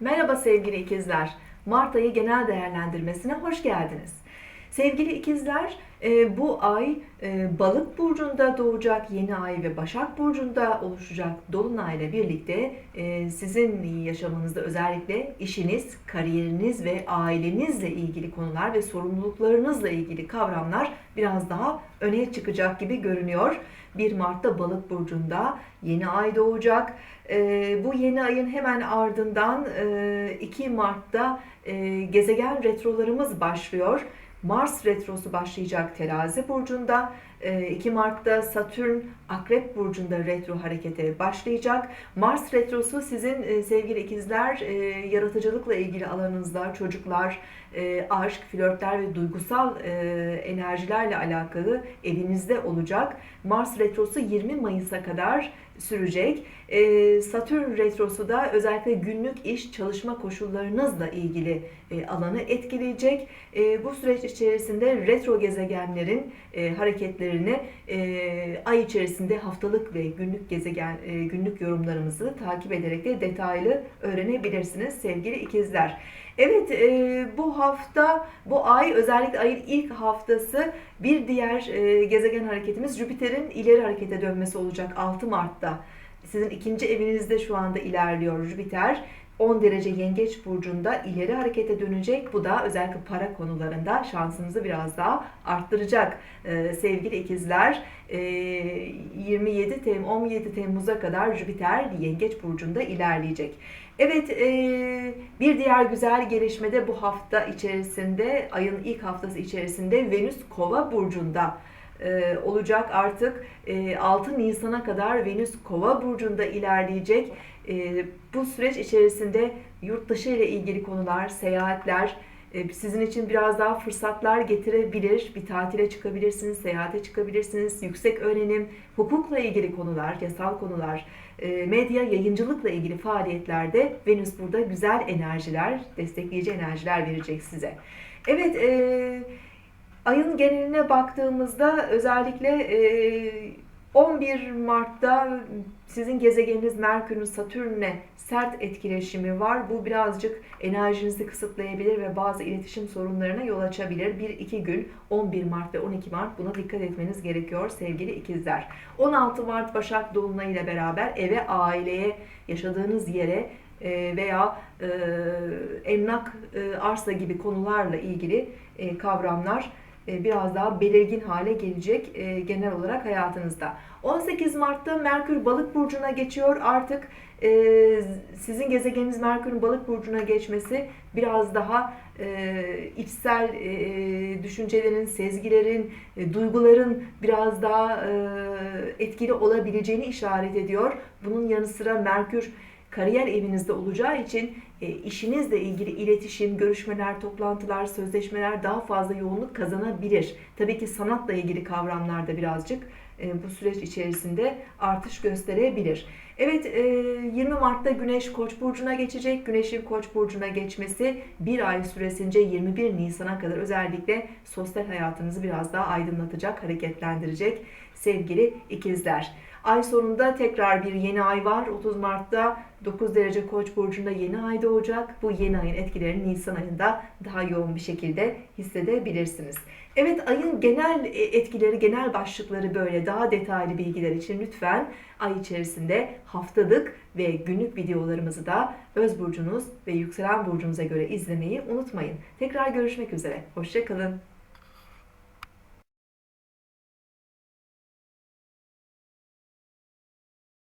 Merhaba sevgili ikizler. Mart ayı genel değerlendirmesine hoş geldiniz. Sevgili ikizler, e, bu ay e, Balık burcunda doğacak yeni ay ve Başak burcunda oluşacak dolunay ile birlikte e, sizin yaşamınızda özellikle işiniz, kariyeriniz ve ailenizle ilgili konular ve sorumluluklarınızla ilgili kavramlar biraz daha öne çıkacak gibi görünüyor. 1 Mart'ta Balık burcunda yeni ay doğacak. Bu yeni ayın hemen ardından e, 2 Mart'ta gezegen retrolarımız başlıyor. Mars retrosu başlayacak terazi burcunda. E, 2 Mart'ta Satürn Akrep burcunda retro harekete başlayacak. Mars retrosu sizin e, sevgili ikizler e, yaratıcılıkla ilgili alanınızda çocuklar, e, aşk, flörtler ve duygusal e, enerjilerle alakalı evinizde olacak. Mars retrosu 20 Mayıs'a kadar sürecek. E, Satürn retrosu da özellikle günlük iş çalışma koşullarınızla ilgili e, alanı etkileyecek. E, bu süreç içerisinde retro gezegenlerin e, hareketlerini e, ay içerisinde haftalık ve günlük gezegen e, günlük yorumlarımızı takip ederek de detaylı öğrenebilirsiniz sevgili ikizler. Evet e, bu hafta bu ay özellikle ayın ilk haftası bir diğer e, gezegen hareketimiz Jüpiter'in ileri harekete dönmesi olacak 6 Mart'ta. Sizin ikinci evinizde şu anda ilerliyor Jüpiter. 10 derece yengeç burcunda ileri harekete dönecek. Bu da özellikle para konularında şansınızı biraz daha arttıracak ee, sevgili ikizler. Ee, 27 Temmuz 17 Temmuz'a kadar Jüpiter yengeç burcunda ilerleyecek. Evet e, bir diğer güzel gelişme de bu hafta içerisinde ayın ilk haftası içerisinde Venüs Kova burcunda e, olacak artık e, 6 Nisan'a kadar Venüs Kova burcunda ilerleyecek. E, bu süreç içerisinde yurt dışı ile ilgili konular, seyahatler e, sizin için biraz daha fırsatlar getirebilir. Bir tatile çıkabilirsiniz, seyahate çıkabilirsiniz. Yüksek öğrenim, hukukla ilgili konular, yasal konular, medya, yayıncılıkla ilgili faaliyetlerde Venüs burada güzel enerjiler, destekleyici enerjiler verecek size. Evet, ayın geneline baktığımızda özellikle e, 11 Mart'ta sizin gezegeniniz Merkür'ün Satürn'le sert etkileşimi var. Bu birazcık enerjinizi kısıtlayabilir ve bazı iletişim sorunlarına yol açabilir. 1-2 gün 11 Mart ve 12 Mart buna dikkat etmeniz gerekiyor sevgili ikizler. 16 Mart Başak Dolunay ile beraber eve, aileye, yaşadığınız yere veya emlak, arsa gibi konularla ilgili kavramlar biraz daha belirgin hale gelecek genel olarak hayatınızda. 18 Mart'ta Merkür Balık burcuna geçiyor. Artık sizin gezegeniniz Merkür'ün Balık burcuna geçmesi biraz daha içsel düşüncelerin, sezgilerin, duyguların biraz daha etkili olabileceğini işaret ediyor. Bunun yanı sıra Merkür kariyer evinizde olacağı için e, işinizle ilgili iletişim, görüşmeler, toplantılar, sözleşmeler daha fazla yoğunluk kazanabilir. Tabii ki sanatla ilgili kavramlarda birazcık e, bu süreç içerisinde artış gösterebilir. Evet 20 Mart'ta Güneş Koç burcuna geçecek. Güneşin Koç burcuna geçmesi bir ay süresince 21 Nisan'a kadar özellikle sosyal hayatınızı biraz daha aydınlatacak, hareketlendirecek sevgili ikizler. Ay sonunda tekrar bir yeni ay var. 30 Mart'ta 9 derece Koç burcunda yeni ay doğacak. Bu yeni ayın etkilerini Nisan ayında daha yoğun bir şekilde hissedebilirsiniz. Evet ayın genel e, etkileri, genel başlıkları böyle daha detaylı bilgiler için lütfen ay içerisinde haftalık ve günlük videolarımızı da öz burcunuz ve yükselen burcunuza göre izlemeyi unutmayın. Tekrar görüşmek üzere. Hoşçakalın.